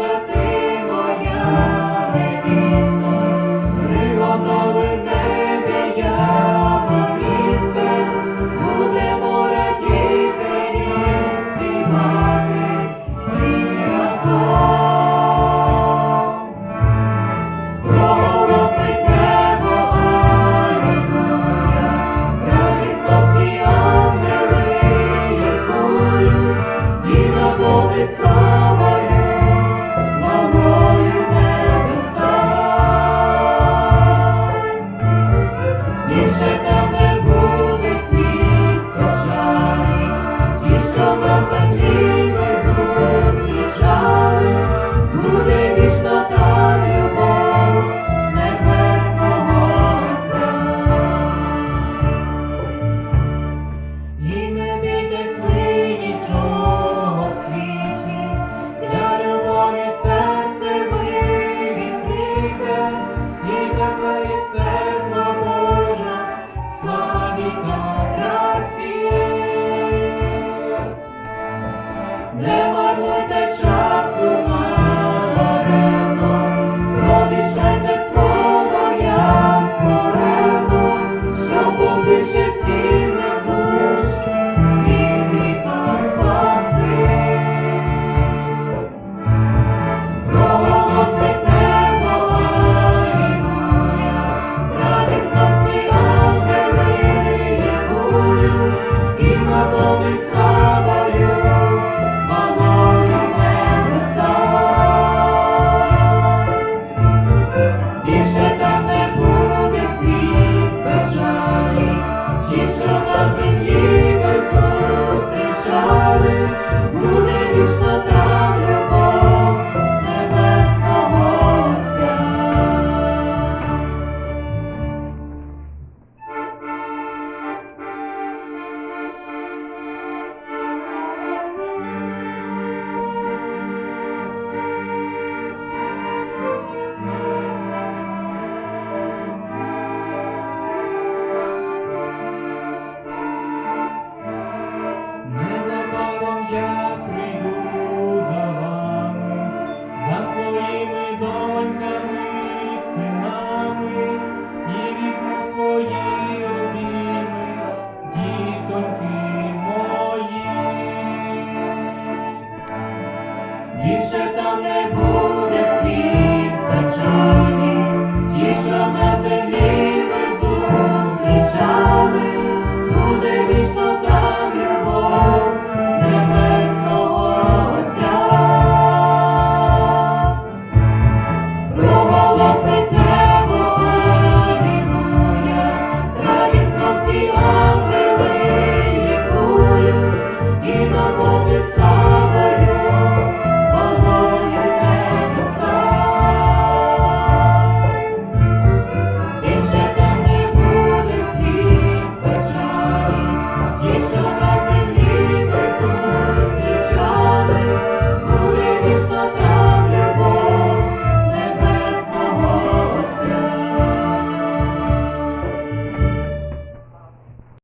that they would in you. більше там не буде сліз печалі, ті, що нас.